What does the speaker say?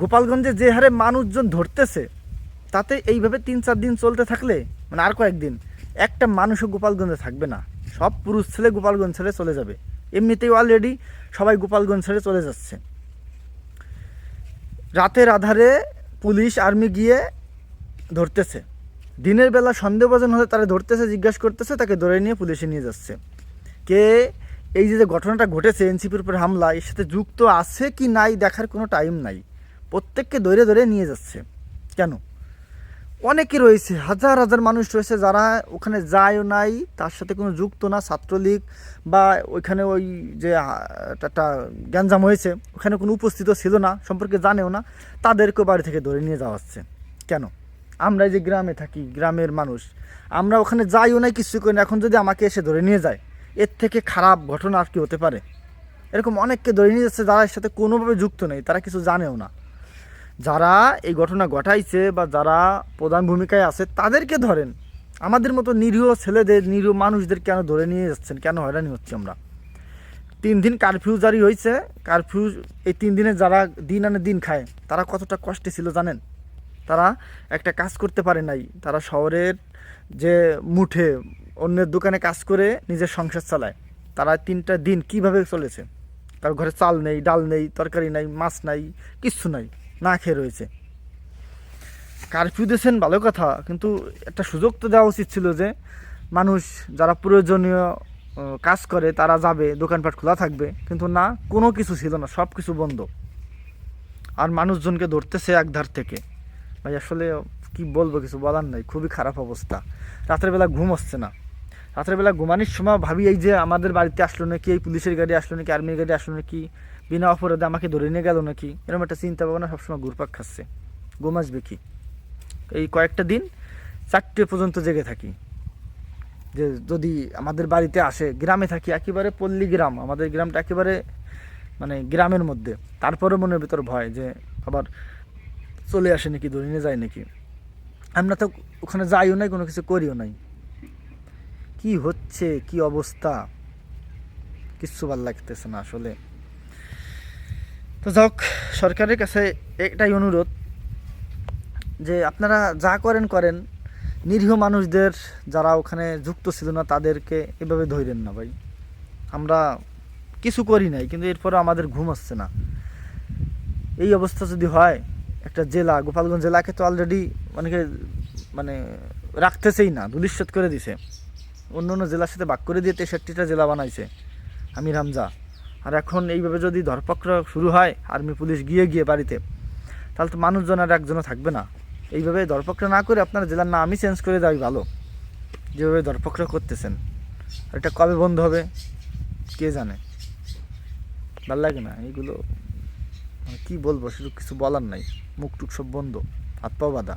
গোপালগঞ্জে যে হারে মানুষজন ধরতেছে, তাতে এইভাবে তিন চার দিন চলতে থাকলে মানে আর কয়েকদিন, একটা মানুষও গোপালগঞ্জে থাকবে না। সব পুরুষ ছেলে গোপালগঞ্জ ছেড়ে চলে যাবে। এমনিতেই অলরেডি সবাই গোপালগঞ্জ ছেড়ে চলে যাচ্ছে। রাতের আধারে পুলিশ আর্মি গিয়ে ধরতেছে। দিনের বেলা সন্দেহভাজন হলে তারা ধরতেছে, জিজ্ঞাসা করতেছে, তাকে ধরে নিয়ে পুলিশে নিয়ে যাচ্ছে। কে এই যে ঘটনাটা ঘটেছে, এনসিপির উপর হামলা, এর সাথে যুক্ত আছে কি নাই, দেখার কোনো টাইম নাই। প্রত্যেককে ধরে ধরে নিয়ে যাচ্ছে। কেন? অনেকে রয়েছে, হাজার হাজার মানুষ রয়েছে যারা ওখানে যায়ও নাই, তার সাথে কোনো যুক্ত না, ছাত্রলীগ বা ওইখানে ওই যে একটা গ্যাঞ্জাম হয়েছে, ওখানে কোনো উপস্থিত ছিল না, সম্পর্কে জানেও না, তাদেরকেও বাড়ি থেকে ধরে নিয়ে যাওয়া হচ্ছে। কেন? আমরা যে গ্রামে থাকি, গ্রামের মানুষ, আমরা ওখানে যাইও নাই কিছু করি না, এখন যদি আমাকে এসে ধরে নিয়ে যায়, এর থেকে খারাপ ঘটনা আর কি হতে পারে? এরকম অনেককে ধরে নিয়ে যাচ্ছে যারা এর সাথে কোনোভাবে যুক্ত নেই, তারা কিছু জানেও না। যারা এই ঘটনা ঘটাইছে বা যারা প্রধান ভূমিকায় আছে, তাদেরকে ধরেন, আমাদের মতো নিরীহ ছেলেদের, নিরীহ মানুষদের কেন ধরে নিয়ে যাচ্ছেন? কেন হয়রানি হচ্ছে আমরা? তিন দিন কারফিউ জারি হয়েছে কারফিউ এই তিন দিনে যারা দিন আনে দিন খায়, তারা কতটা কষ্টে ছিল জানেন? তারা একটা কাজ করতে পারে নাই। তারা শহরের যে মুঠে অন্যের দোকানে কাজ করে নিজের সংসার চালায়। তারা তিনটা দিন কীভাবে চলেছে? কারও ঘরে চাল নেই, ডাল নেই, তরকারি নাই, মাছ নাই, কিচ্ছু নাই। না খেয়ে রয়েছে। কারফিউ দিয়েছেন ভালো কথা, কিন্তু একটা সুযোগ তো দেওয়া উচিত ছিল যে, মানুষ যারা প্রয়োজনীয় কাজ করে, তারা যাবে, দোকানপাট খোলা থাকবে, কিন্তু না, কোনো কিছু ছিল না, সব কিছু বন্ধ। আর মানুষজনকে ধরতেছে একধার থেকে। ভাই, আসলে কি বলব, কিছু বলার নাই, খুবই খারাপ অবস্থা। রাতের বেলা ঘুম হচ্ছে না। রাতের বেলা ঘুমানোর সময় ভাবি, এই যে আমাদের বাড়িতে আসলো নাকি, এই পুলিশের গাড়ি আসলো নাকি, আর্মির গাড়ি আসলো নাকি বিনা অপরাধে আমাকে ধরে নিয়ে গেল নাকি? এরকম একটা চিন্তা ভাবনা সবসময় ঘুরপাক খাচ্ছে। ঘুম আসবে কি? এই কয়েকটা দিন চারটে পর্যন্ত জেগে থাকি। যে যদি আমাদের বাড়িতে আসে, গ্রামে থাকি, একেবারে পল্লী গ্রাম, আমাদের গ্রামটা একেবারে মানে গ্রামের মধ্যে। তারপরে মনের ভিতর ভয় যে আবার চলে আসে নাকি, ধরে নিয়ে যায় নাকি? আমরা তো ওখানে যাইও নাই, কোনো কিছু করিও নাই। কি হচ্ছে? কি অবস্থা? কিচ্ছু ভালো লাগতেছে না আসলে। তো যাক সরকারের কাছে এটাই অনুরোধ যে আপনারা যা করেন করেন। নিরীহ মানুষদের যারা ওখানে যুক্ত ছিল না, তাদেরকে এভাবে ধরেন না ভাই। আমরা কিছু করি নাই, কিন্তু এরপরে আমাদের ঘুম আসছে না। এই অবস্থা যদি হয়, একটা জেলা, গোপালগঞ্জ জেলাকে তো অলরেডি অনেকে মানে রাখতেছেই না দুলিশ্বাত করে দিছে। অন্য অন্য জেলার সাথে বাক করে দিয়ে তেষট্টিটা জেলা বানাইছে, আমির হামজা। আর এখন এইভাবে যদি ধরপক্র শুরু হয়, আর্মি পুলিশ গিয়ে গিয়ে বাড়িতে, তাহলে তো মানুষজন আর একজনও থাকবে না। এইভাবে দরপক্র না করে আপনার জেলার নামই চেঞ্জ করে দেওয়াই ভালো। যেভাবে দরপক্র করতেছেন এটা কবে বন্ধ হবে, কে জানে? ভালো লাগে না, এইগুলো মানে কি বলব, শুধু কিছু বলার নাই। মুখ টুক সব বন্ধ, হাত পাও বাঁধা।